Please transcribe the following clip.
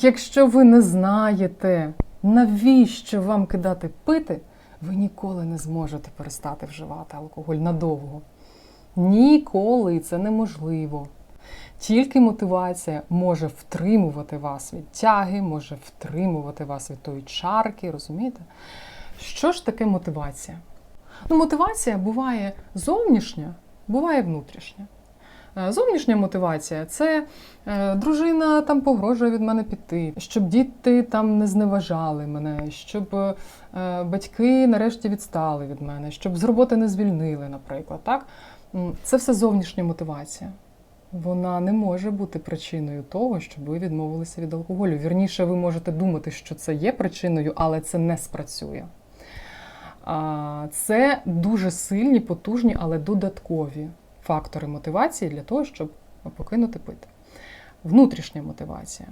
Якщо ви не знаєте, навіщо вам кидати пити, ви ніколи не зможете перестати вживати алкоголь надовго. Ніколи це неможливо. Тільки мотивація може втримувати вас від тяги, може втримувати вас від тої чарки, розумієте? Що ж таке мотивація? Ну, мотивація буває зовнішня, буває внутрішня. Е, Зовнішня мотивація це е, дружина там погрожує від мене піти, щоб діти там не зневажали мене, щоб е, батьки нарешті відстали від мене, щоб з роботи не звільнили, наприклад. Так? Це все зовнішня мотивація. Вона не може бути причиною того, щоб ви відмовилися від алкоголю. Вірніше, ви можете думати, що це є причиною, але це не спрацює. Це дуже сильні, потужні, але додаткові фактори мотивації для того, щоб покинути пити. Внутрішня мотивація.